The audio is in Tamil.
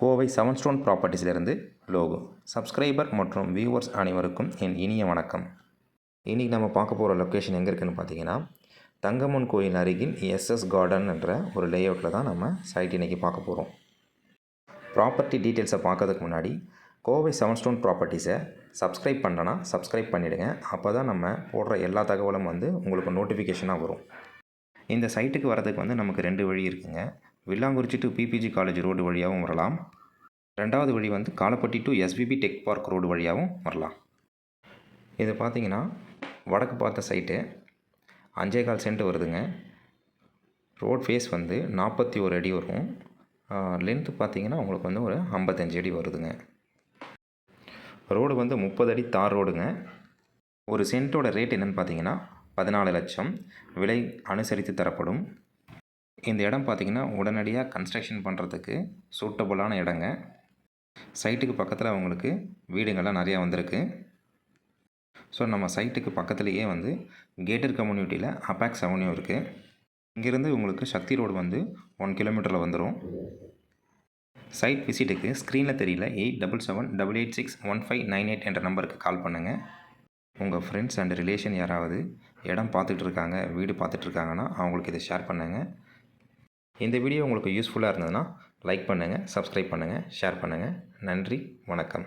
கோவை செவன் ஸ்டோன் ப்ராப்பர்ட்டிஸிலிருந்து லோகோ. சப்ஸ்கிரைபர் மற்றும் வியூவர்ஸ் அனைவருக்கும் என் இனிய வணக்கம். இன்றைக்கி நம்ம பார்க்க போகிற லொக்கேஷன் எங்கே இருக்குதுன்னு பார்த்தீங்கன்னா தங்கம்மன் கோயில் அருகில் எஸ்எஸ் கார்டன் என்ற ஒரு லேஅவுட்டில் தான் நம்ம சைட் இன்றைக்கி பார்க்க போகிறோம் ப்ராப்பர்ட்டி டீட்டெயில்ஸை பார்க்கறதுக்கு முன்னாடி கோவை செவன் ஸ்டோன் ப்ராப்பர்ட்டிஸை சப்ஸ்கிரைப் பண்ணலன்னா சப்ஸ்கிரைப் பண்ணிவிடுங்க அப்போ தான் நம்ம போடுற எல்லா தகவலும் வந்து உங்களுக்கு நோட்டிஃபிகேஷனாக வரும். இந்த சைட்டுக்கு வரதுக்கு வந்து நமக்கு ரெண்டு வழி இருக்குங்க. Villankurichi to PPG college road வழியாகவும் வரலாம். ரெண்டாவது வழி வந்து Kalapatti to SPB tech park road வழியாகவும் வரலாம். இது பார்த்தீங்கன்னா வடக்கு பார்த்த சைட்டு அஞ்சே கால் சென்ட் வருதுங்க. ரோட் ஃபேஸ் வந்து நாற்பத்தி ஒரு அடி வரும். லென்த்து பார்த்தீங்கன்னா உங்களுக்கு வந்து ஒரு ஐம்பத்தஞ்சு அடி வருதுங்க. ரோடு வந்து முப்பது அடி தார் ரோடுங்க ஒரு சென்ட்டோட ரேட் என்னென்னு பார்த்தீங்கன்னா பதினாலு லட்சம். விலை அனுசரித்து தரப்படும். இந்த இடம் பார்த்திங்கன்னா உடனடியாக கன்ஸ்ட்ரக்ஷன் பண்ணுறதுக்கு சூட்டபுளான இடங்க. சைட்டுக்கு பக்கத்தில் அவங்களுக்கு வீடுங்கள்லாம் நிறையா வந்திருக்கு. ஸோ நம்ம சைட்டுக்கு பக்கத்துலேயே வந்து கேட்டர் கம்யூனிட்டியில் அபாக்ஸ் அவென்யூ இருக்குது இங்கேருந்து உங்களுக்கு சக்தி ரோடு வந்து ஒன் கிலோமீட்டரில் வந்துடும் சைட் விசிட்டுக்கு ஸ்க்ரீனில் தெரியல eight double seven double eight six one five nine eight என்ற நம்பருக்கு கால் பண்ணுங்கள் உங்கள் ஃப்ரெண்ட்ஸ் அண்ட் ரிலேஷன் யாராவது இடம் பார்த்துட்ருக்காங்க வீடு பார்த்துட்ருக்காங்கன்னா அவங்களுக்கு இதை ஷேர் பண்ணுங்கள் இந்த வீடியோ உங்களுக்கு யூஸ்ஃபுல்லாக இருந்ததுன்னா லைக் பண்ணுங்கள் சப்ஸ்கிரைப் பண்ணுங்கள் ஷேர் பண்ணுங்கள் நன்றி வணக்கம்.